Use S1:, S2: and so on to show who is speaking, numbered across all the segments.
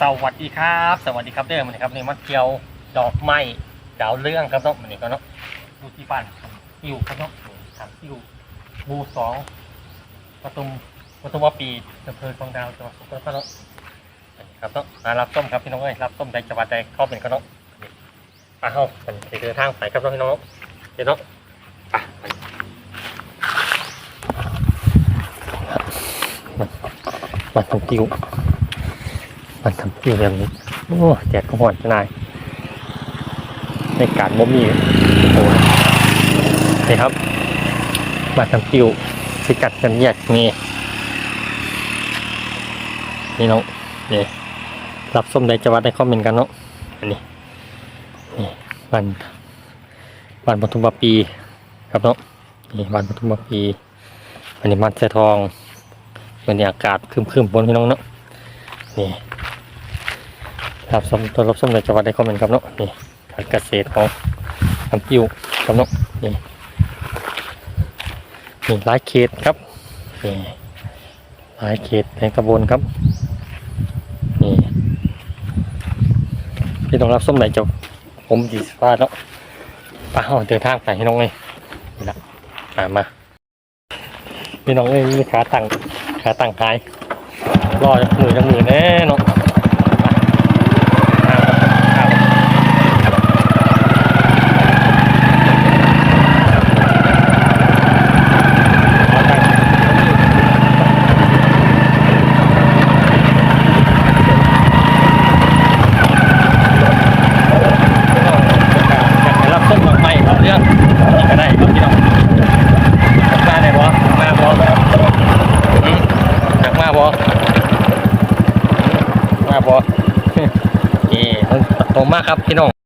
S1: สวัสดีครับ สวัสดีครับเด้อมันครับนี่มาเที่ยวดอกไม้ดาวเรื่องครับเนาะมันนี่ก็เนาะดูที่บ้านคิวครับเนาะถามคิวบูสองประตุมประตุมวาปีอำเภอคลองดาวจังหวัดสงขลาครับเนาะนี่ครับเนาะมารับส้มครับพี่น้องเอ้ยรับส้มในจังหวัดใดเข้าเป็นก็เนาะนี่ไปเฮาเป็นไปเดินทางไปครับพี่น้องเดี๋ยวเนาะไปไปมาทำคิว มันทำอยู่แบบนี้โอ้แดดก็หอนจะนายในการบ่มีโอ้โหนี่ครับมาทำติวสกัดกันแยกนี่นี่น้องนี่รับส้มได้จะวัดได้คอมเมนต์กันเนาะอันนี้นี่วันวันปทุมปีครับเนาะนี่วันปทุมปีอันนี้มันเสทองวันนี้อากาศครึมๆบนพี่น้องเนาะนี่ รับสมตัวรับสมเลยจังหวัดได้คอมเมนต์ครับเนาะนี่การเกษตรของน้ำปิ้วครับเนาะนี่นี่หลายเขตครับนี่หลายเขตในตำบลครับนี่พี่ต้องรับส้มไหนจะผมดีสว่าเนาะป้าเดินทางไปพี่น้องเลยนี่ละมามาพี่น้องเอ้ยมีขาตั้งขาตั้งหายรอจักมือจักมือแน่เนาะ รับต้นดอกไม้ครับเรื่องนี่ก็ได้ครับพี่น้องมาได้บ่มาบ่อืมอยากมาบ่มาบ่ นี่ต้อง ครับพี่น้อง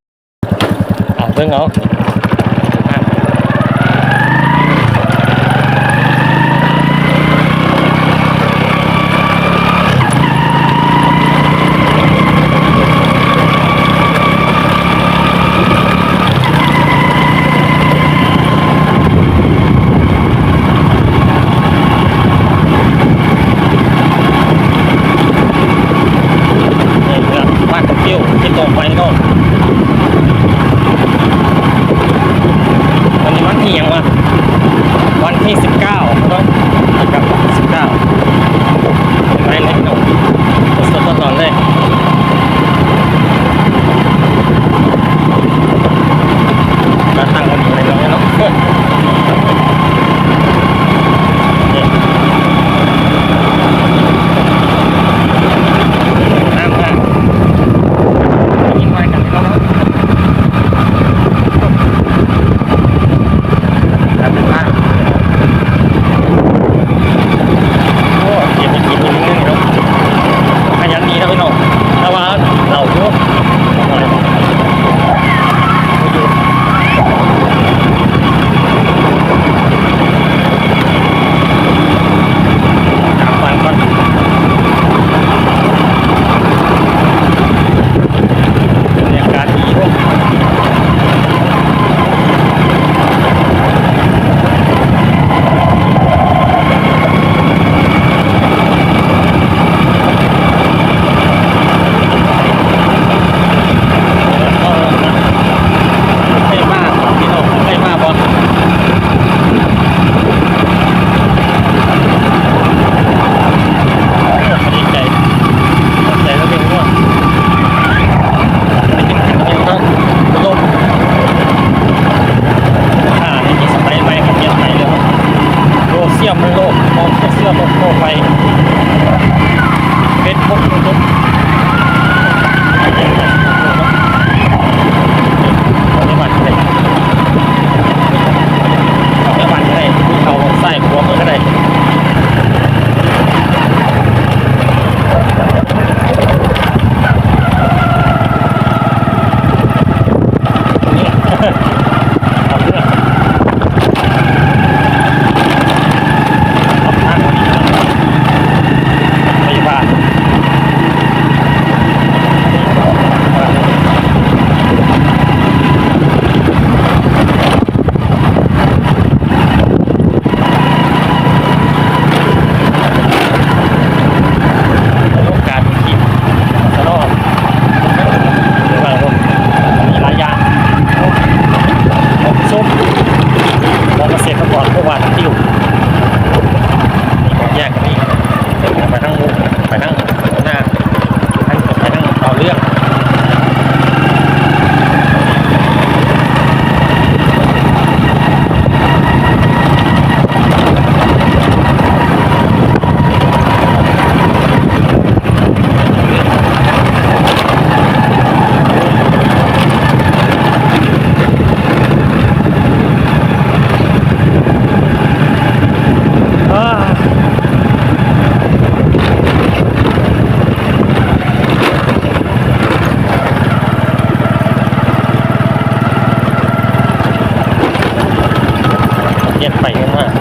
S1: เย็นไปมาก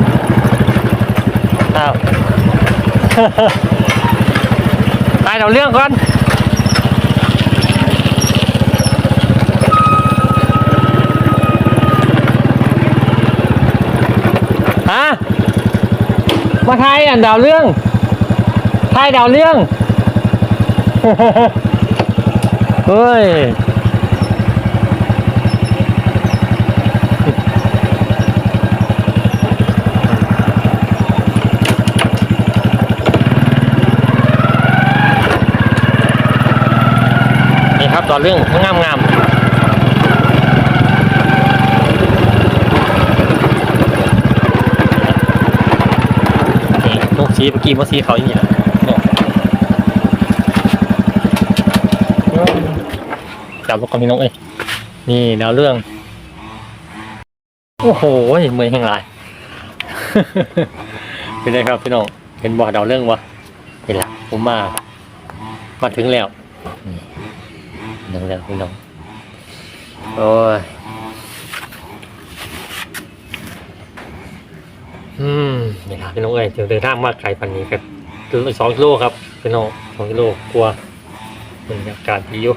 S1: อ้าวไยเอาเรื่องก่อนฮะมาไทยอ่านดาวเรื่องไทยดาวเรื่องเฮ้ย ต่อเรื่องงามงามๆนี่นกสีเมื่อกี้มาสีเขาอย่างนี้นะเนี่ยจับลูกกระมีนกเอ้ยนี่ดาวเรื่อง โอ้โหเมื่อยแห่งหลายเป็นไงครับพี่น้องเห็นบ่อดาวเรื่องวะเห็นละผมมา มาถึงแล้ว น้องแล้วพี่น้องโอ้ยอืมนี่ครับพี่น้องเอ้ยเดี๋ยวเดินทางมาไกลปันนี้ครับถึงสองกิโลครับพี่น้องสองกิโลกลัวบรรยากาศดีอยู่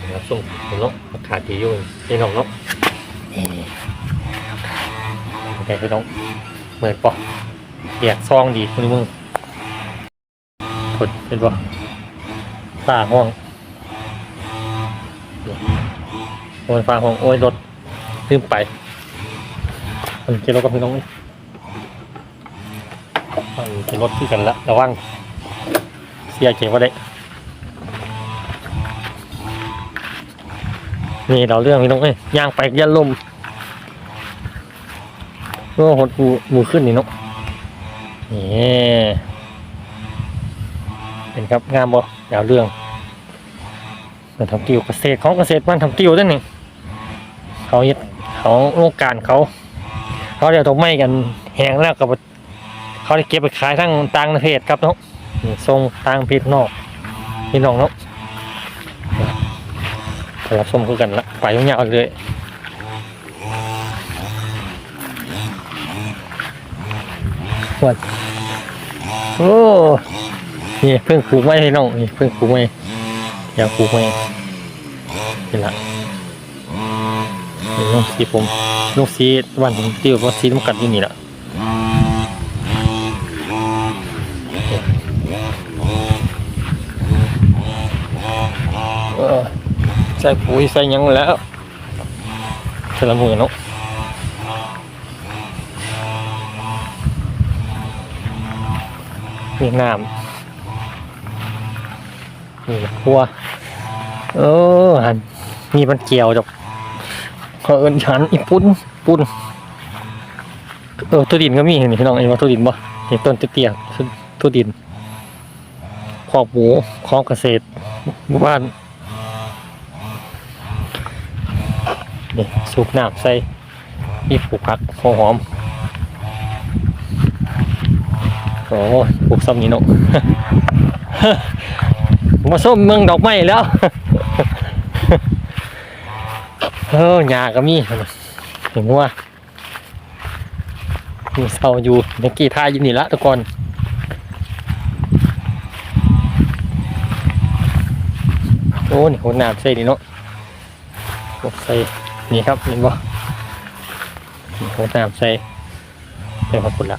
S1: นะครับส่งพี่น้องอากาศดีอยู่พี่น้องเนาะโอเคพี่น้องเหมือนปะแยกซองดีคุณมึงกดเป็นปะ ฟ้าห้องโอ้ยฟ้าห้องโอ้ยรถลืมไปมันเจรถกับพี่น้องนี่มันเจรถที่กันละระวังเสียเก็บว่าได้นี่เราเรื่องพี่น้องเอ้ยย่างไปยันลมก็หดมูมูขึ้นนี่เนาะนี่เป็นครับงามบ่ ดาวเรื่องมันทำกิวเกษตรของเกษตรมันทำกิวด้วยนี่เขาเฮ็ดเขาโรงการเขา เขาเดี๋ยวตกไม้กันแหงแล้วกับเขาได้เก็บไปขายทั้งต่างประเทศครับเนาะนี่ส่งต่างประเทศนอกพี่น้องเนาะรับชมคือกันละไปยาวๆเลยวัดโอ้ นี่เพิ่งปลูกไม้พี่น้องนี่เพิ่งปลูกไม้อยากปลูกไว้นี่ละนี่ลูกสีผมลูกสีวันผมติวว่าสีน้ำกัดอยู่นี่ละใส่ปุ๋ยใส่ยังแล้วใส่ละมือเนาะนี่น้ำ นี่ครัวเออหันมีมันเกี่ยวจบเขาเอินฉันอีปุ่นปุ่นเออตัวดินก็มีเห็นพี่น้องเห็นว่าตัวดินบ่เห็นต้นเตี้ยๆตัวดินขอบหมูคองเกษตรหมู่บ้านนี่สูบน้ำใส่มีปลูกผักหัวหอมโอ้ปลูกซ้ำนี่เนาะ มาส้มเมืองดอกไม้แล้ว เออหญ้าก็มีเห็นว่ามีเสาอยู่เมื่อกี้ท่าอยู่นี่ละทุกคนโอ้นี่โหน้ำใส่นี่เนาะโอ้ใส่นี่ครับเห็นบ่นี่โหน้ำใส่เป็นขอบคุณละ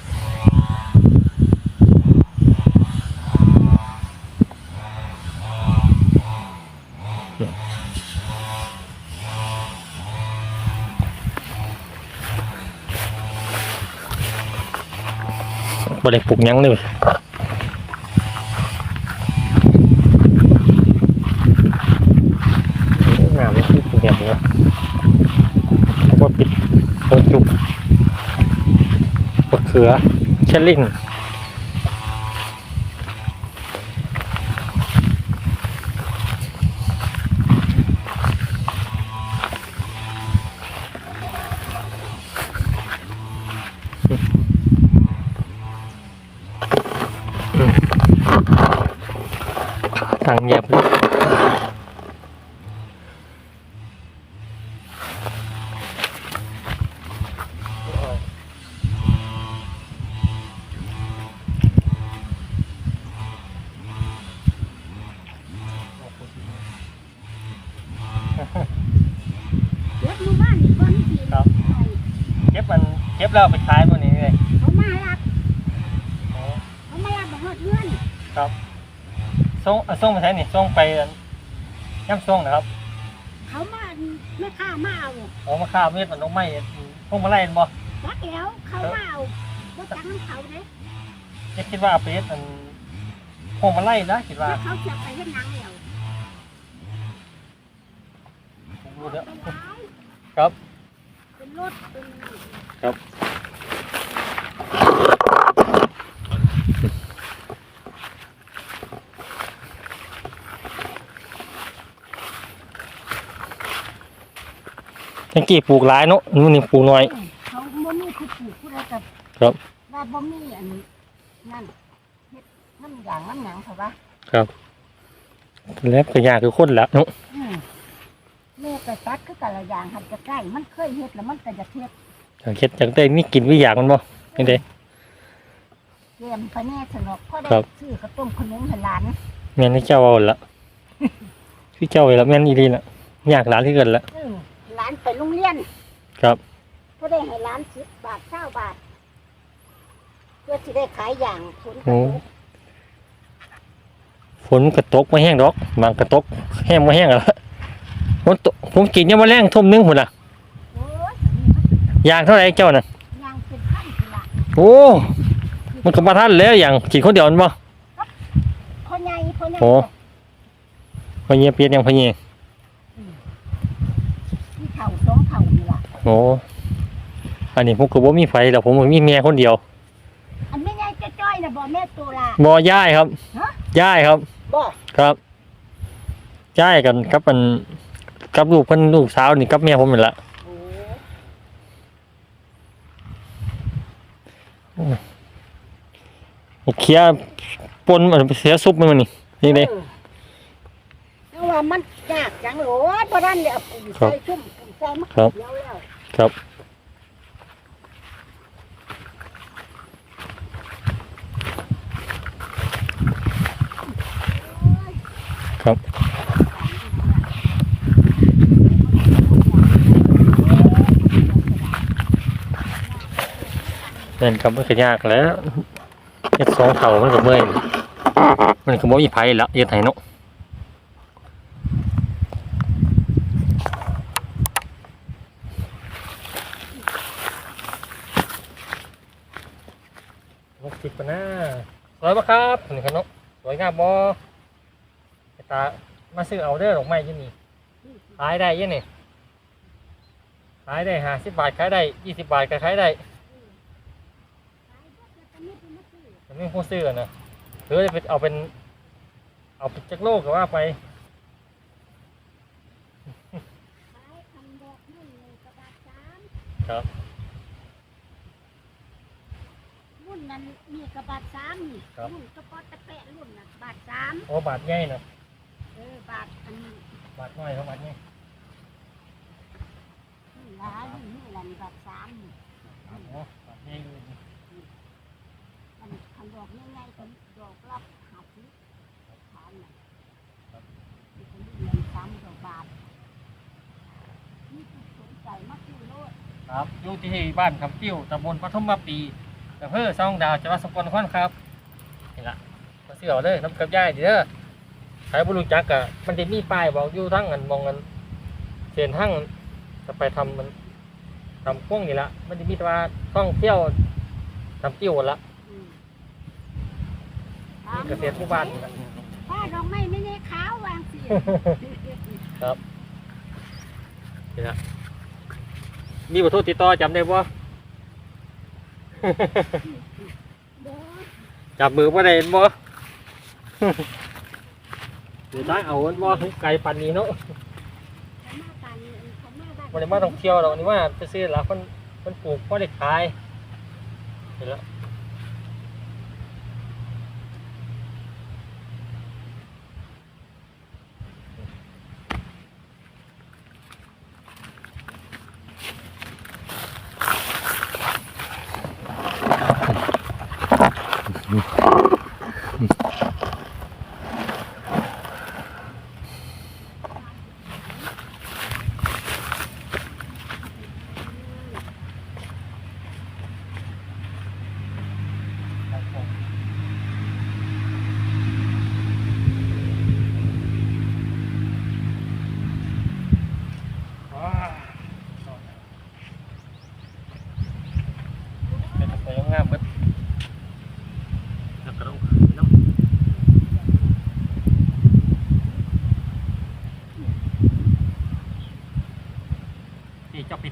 S1: บ่ได้ปลูกยังเลยงามเลยที่ปลูกแบบนี้แล้วก็ปิดต้นจุกมะเขือเชลลิง nặng dập luôn chép mình chép lo bịch thái bọn này này không mà lặp không mà lặp bọn họ thương. Không. วนี้เลย
S2: เขามารับ
S1: โอ้
S2: เขามารับบอกว่าเพื่อน
S1: ครับส่งอะส่งไปใช้นี่ส่งไปย่ำส่งนะครับ
S2: เขามาไม่ค่ามาเอา
S1: เอามาข้าวเม็ดมันต้องไหม้พวกมาไล่บ่
S2: รักแล้วเขามาเอาว่าจังน้ำเขาเด้
S1: จะคิดว่าเอาไปเฮ็ดมันพวกมาไล่นะคิดว่า
S2: แล้วเขาจะไปเฮ็ดหนังเดียว
S1: ผมรู้แล้ว
S2: เป็นร้าย
S1: ครับ
S2: เป็นรถเป็น
S1: ครับ ยังกี่ปลูกหลายเนาะนู่นนี่ปลูกน้อย
S2: เขาบ่มีผู้ปลูกผู้ใดกับ
S1: ครับ
S2: ว่าบ่มีอันนั่นเฮ็ดน้ำอย่างน้ำหนังเขาปะ
S1: แล้วก็ยากคือคนละเนาะ
S2: อืมแม่ก็ตัดคือแต่ละอย่างหันจะใกล้มันเคยเฮ็ดแล้วมันก็จะเฮ็ด
S1: อยากเฮ็ดอยากได้มีกินวิอยากมันบ่นี่เด้
S2: เตรียมพะแน่สนอกพอได้
S1: ครับ
S2: ซื้อกระต้มขนมให้หลาน
S1: แม่นให้เจ้าเอาละคือเจ้าเอาละแม่นอีหลีละยากหลานที่เกินละ
S2: อืม หลานไปโรงเรียน
S1: ครับ
S2: พอได้ให้หลานสิบบาทเก้าบาท เพื่อที่ได้ขายอย่างผลกระ
S1: โอ้
S2: ทบ
S1: ฝนกระตกมาแห้งดอกบางกระตกแห้งมาแห้งอะละฝนตกผมกินยังมาแรงทุ่มหนึงพุ่นน่ะ
S2: โอ้ย
S1: ยางเท่าไหร่เจ้าน่ะ
S2: ยางเป็นพันพุ่นละ
S1: โอ้มันก็มาทันแล้วอย่างกินคนเดียวมันบ่
S2: พ่อใหญ่พ่อใหญ่
S1: โอ้พอเงียเปียดยังพอเงีย
S2: ที่เข่าสองเข่านี่ละ
S1: โอ้อันนี้ผมก็บ่มีไฟแล้วผมก็มีเมียคนเดียว
S2: อันไม่ใหญ่จะจ้อยนะบ่แม่ตัวละ
S1: บ่ย้ายครับ
S2: ฮะ
S1: ย้ายครับ
S2: บ่
S1: ครับย้ายกันกับมันกับลูกเพิ่นลูกสาวนี่กับเมียผมนี่ละ
S2: โอ้
S1: เคลียร์ปนมันเสียซุปมันมันนี่นี่เด้
S2: ออแต่ว่ามันยากจังโหลดเพราะนั้นเนี่ยปุ๋ย
S1: ครับ
S2: ใส่ชุ่มปุ๋ยใส่มะ
S1: ครั
S2: เขือบเดียวแล้ว
S1: ครับ ครับ เล่นกับมันก็ยากแล้วเฮ็ดสองเท่ามันก็เมื่อยมันก็บ่มีไผละเฮ็ดให้เนาะ กสิบปะนะสวยปะครับนี่ครับเนาะสวยงามบ่ไปตามาซื้อเอาเด้อดอกไม้อยี่นี่ขายได้ยี่นี่ขายได้ห้าสิบบาทขายได้ยี่สิบบาทก็ขายได้มันไม่ผู้ซื้อนะหรือจะไปเอาเป็น เอาเป็นจักรโลกก็ว่าไปครับ
S2: รุ่นนั้นมี กระบาดสามนี่
S1: ครับ
S2: รุ่นกระปอตะแปะรุ่นน่ะบาทสาม
S1: โอ้บาทใหญ่นะ
S2: เออบาทอันนี้
S1: บาทน้อยเท่าบาทนี้
S2: นี่ละรุ่นนี่ละนี่บาทสามนี่
S1: โอ้บาทใหญ่อยู่นี่
S2: อันคันดอกง่ายๆเป็นดอกรับหาทิฐานน่ะนี่เป็นเงินสามดอกบาทนี่คือสนใจมากที่โลด
S1: ครับอยู่ที่บ้านคำติ้วตำบลปฐมปี อำเภอซองดาวจังหวัดสกลนครครับนี่ละมาซื้อเอาเลยน้ำกับย่ายดีเด้อใครบุรุษจักกะมันจะมีป้ายบอกอยู่ทั้งอันมองกันเส้นทั้งจะไปทำมันทำกว้างนี่ละมันจะมีแตัวาท่องเที่ยวทำติ้วละ
S2: อืม
S1: เกษตรหมู่บ้านนี่ล่ะ
S2: ป้าดอกไม้ไม่ได้ขาววางสิ
S1: ครับ นี่ละมีบทโทษติดต่อจำได้บ่
S2: เด้อ
S1: จับมือบ่ได้เห็นบ่เดี๋ยวตั้งเอาเห็นบ่ไกลปันนี้เนาะ
S2: เขามากันเขามาบ้าน
S1: บ่ได้มาท่องเที่ยวดอกนี่ว่าไปซื้อละคนคนปลูกพอได้ขายเห็นแล้ว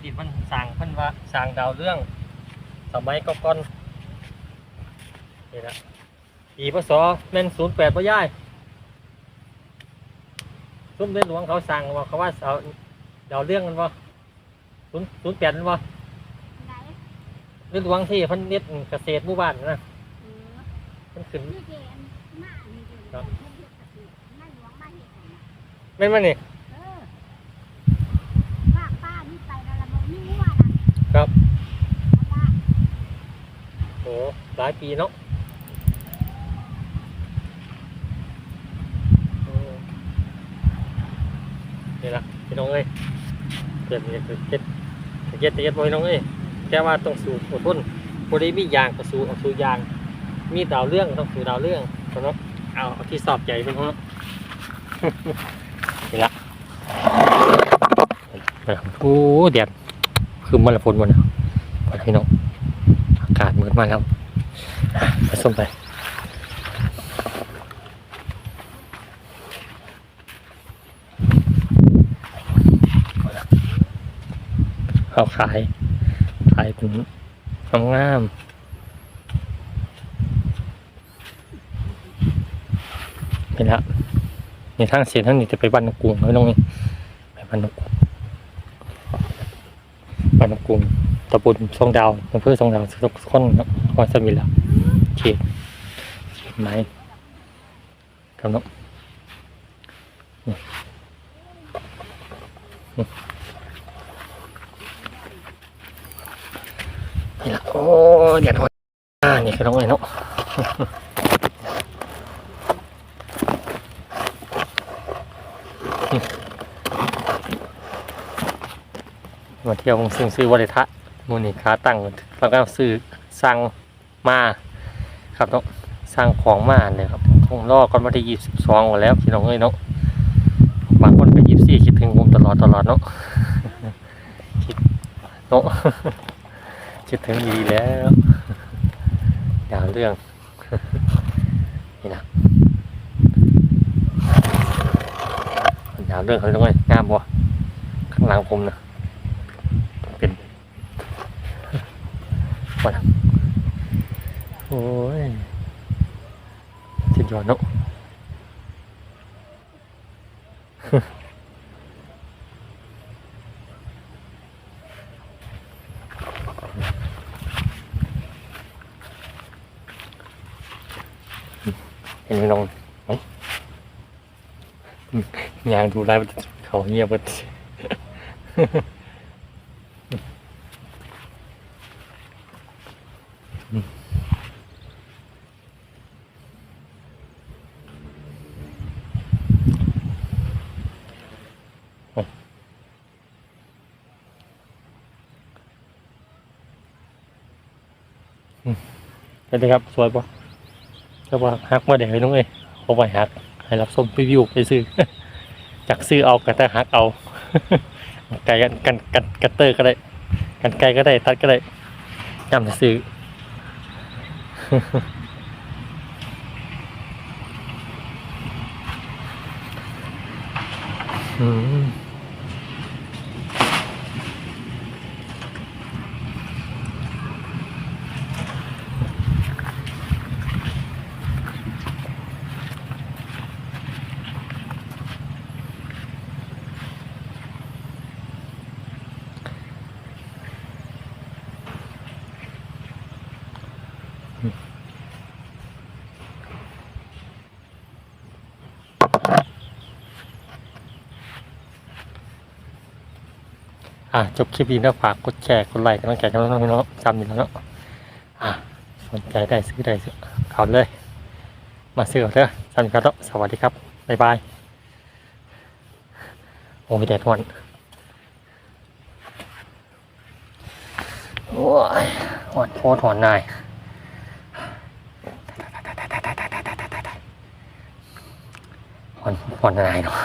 S1: ที่มันสร้างเพิ่นว่าสร้างดาวเรื่อง สมัยก่อนๆนี่ละปีพศแม่นศูนย์แปดพ่ย่ายซุ่มเดือนหลวงเขาสั่งว่าเขาว่าเอาดาวเรื่องมันว่าศูนย์ศูนย์แปดมันว่า
S2: ไหน
S1: เดือนหลวงที่เพันเน็ดเกษตรหมู่บ้านนะ
S2: เออ
S1: มันขึ้น
S2: นี่เดนมานี่เดน
S1: ครับ
S2: เพิ่นเฮ็ดกะทินั่นหลวงมาเฮ็ดให้นะ
S1: แม่นมานี่
S2: เออป้าป้านี่ไปแล้วละบ่มีงัวนะ ครับ
S1: โอ้หลายปีเนาะนี่ละพี่น้องเอ้ยเกิดเนี่ยเกิดเจ็ดเจ็ดเจ็ดบ่พี่น้องเอ้ยแค่ว่าต้องสู้อดทนบ่ได้มียางก็สู้เอาสู้ยาง มีดาวเรื่องต้องสู้ดาวเรื่องเนาะเอาเอาที่สอบใหญ่เพิ่นเนาะนี่ละโอ้แดด คือมันละฝนหมดนะไปพี่น้องอากาศมืดมากครับไปส้มไปเขาขายขายเป็นงามเป็นละในทางเสียทางนี้จะไปบ้านนกกุงไม่ต้องไปบ้านนกกุง บ้านนกกรุงตำบลทรงดาวอำเภอทรงดาวสุขคนเนสมิลาเขตเขตไม้ครับเนาะนี่นี่นี่ละโอ้เดี๋ยวนะอ่านี่คือน้องไอ้เนาะ มาเที่ยวซึ่งซื้อวัลิทะมูนิคาตั้งแล้วก็ซื้อสั่งมาครับเนาะสั่งของมาเลยครับคงรอก่อนวันที่ยี่สิบสองแล้วพี่น้องเอ้ยเนาะบางคนก็ยี่สิบสี่คิดถึงผมตลอดตลอดเนาะคิดเนาะคิดถึงดีแล้วดาวเรื่องนี่นะดาวเรื่องเขาต้องไงงามบ่ข้างหลังผมนะ เป็น วันโอ้ยสุดยอดเนอะเห็นไหมน้องเอ้าอืมยางดูไลฟ์เขาเงียบหม ดสวัสดีครับสวยปะจะว่าฮักมาเดี๋ยวให้น้องเอ้ยเอาไปฮักให้รับส้มรีวิวไปซื้อจากซื้อเอากระแต่ฮักเอาไก่กันกันกันกันเตอร์ก็ได้ กันไก่ก็ได้ทัดก็ได้ยำจะซื้ออืม อะจบคลิปนี้แล้วฝากกดแชร์กดไลค์กันน้องแก่กันน้องพี่น้องจำอยู่แล้วเนาะอะสนใจได้ซื้อได้ซื้อเขาเลย มาซื้อเอาเถอะจำกันแล้วสวัสดีครับบ๊ายบายโอ้ยแดดร้อนโอ้ยหอนโคตรหอนนายหอนหอนนายเนาะ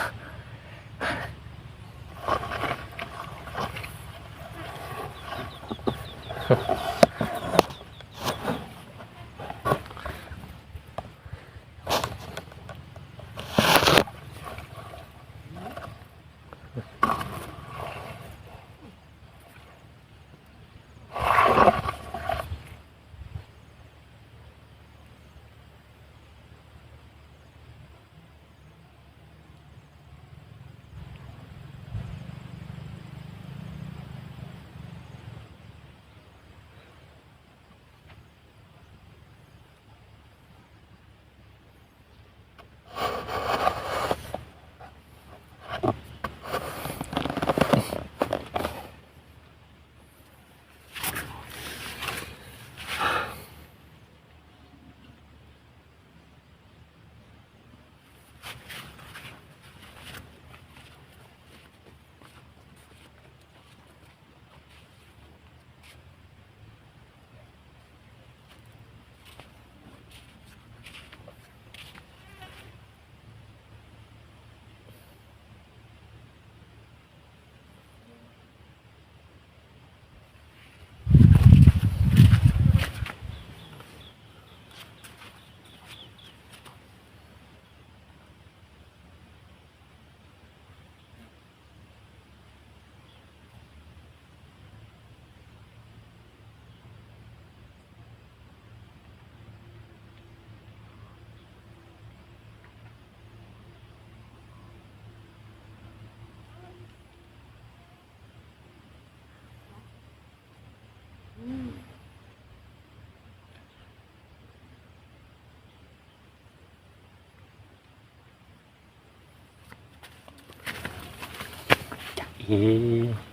S1: เค